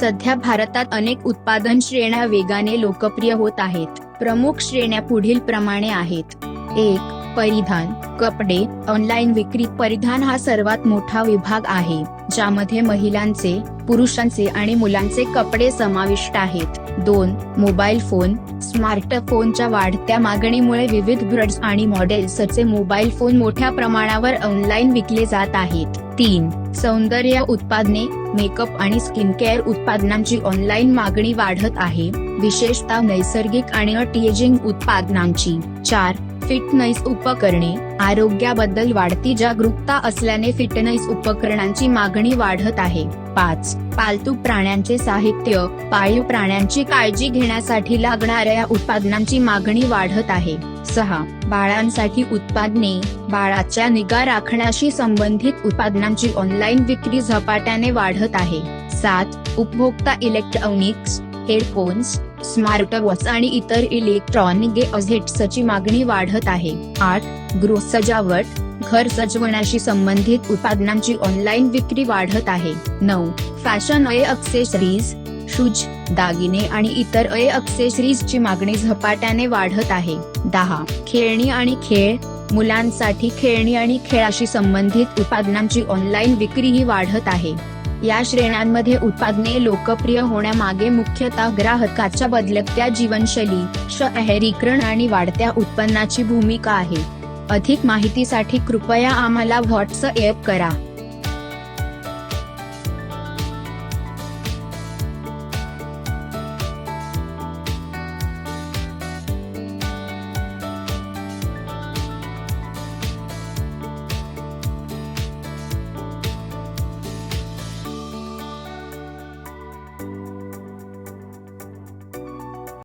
सध्या भारतात अनेक उत्पादन श्रेण्या वेगाने लोकप्रिय होत आहेत. प्रमुख श्रेण्या पुढील प्रमाणे आहेत. एक परिधान. कपडे. ऑनलाईन विक्री. परिधान हा सर्वात मोठा विभाग आहे ज्यामध्ये महिलांचे पुरुषांचे आणि मुलांचे कपडे समाविष्ट आहेत. दोन मोबाईल फोन. स्मार्टफोनच्या वाढत्या मागणीमुळे विविध ब्रँड्स आणि मॉडेल्सचे मोबाईल फोन मोठ्या प्रमाणावर ऑनलाईन विकले जात आहेत. तीन सौंदर्य उत्पादने. मेकअप आणि स्किन केअर उत्पादनांची ऑनलाईन मागणी वाढत आहे. विशेषतः नैसर्गिक आणि अटिएजिंग उत्पादनांची. चार फिटनेस उपकरणे आरोग्याबद्दल वाढती जागरूकता असल्याने फिटनेस उपकरणांची मागणी वाढत आहे. पाच पालतू प्राण्यांचे साहित्य पाळीव प्राण्यांची काळजी घेण्यासाठी लागणाऱ्या उत्पादनांची मागणी वाढत आहे. सहा बाळांसाठी उत्पादने बाळाच्या निगा राखण्याशी संबंधित उत्पादनांची ऑनलाईन विक्री झपाट्याने वाढत आहे. सात उपभोक्ता इलेक्ट्रॉनिक्स हेडफोन्स स्मार्ट वॉच आणि इतर इलेक्ट्रॉनिक गॅझेट्सची मागणी वाढत आहे. आठ गृह सजावट. घर सजवण्याशी संबंधित उत्पादनांची ऑनलाईन विक्री वाढत आहे. नऊ फॅशन अय अक्सेसरीज शूज दागिने आणि इतर अय अक्सेसरीजची मागणी झपाट्याने वाढत आहे. दहा खेळणी आणि खेळ. मुलांसाठी खेळणी आणि खेळाशी संबंधित उत्पादनांची ऑनलाईन विक्रीही वाढत आहे. या श्रेण्यांमध्ये उत्पादने लोकप्रिय होण्यामागे मुख्यतः ग्राहकाच्या बदलत्या जीवनशैली शहरीकरण आणि वाढत्या उत्पन्नाची भूमिका आहे. अधिक माहितीसाठी कृपया आम्हाला व्हॉट्सअप करा.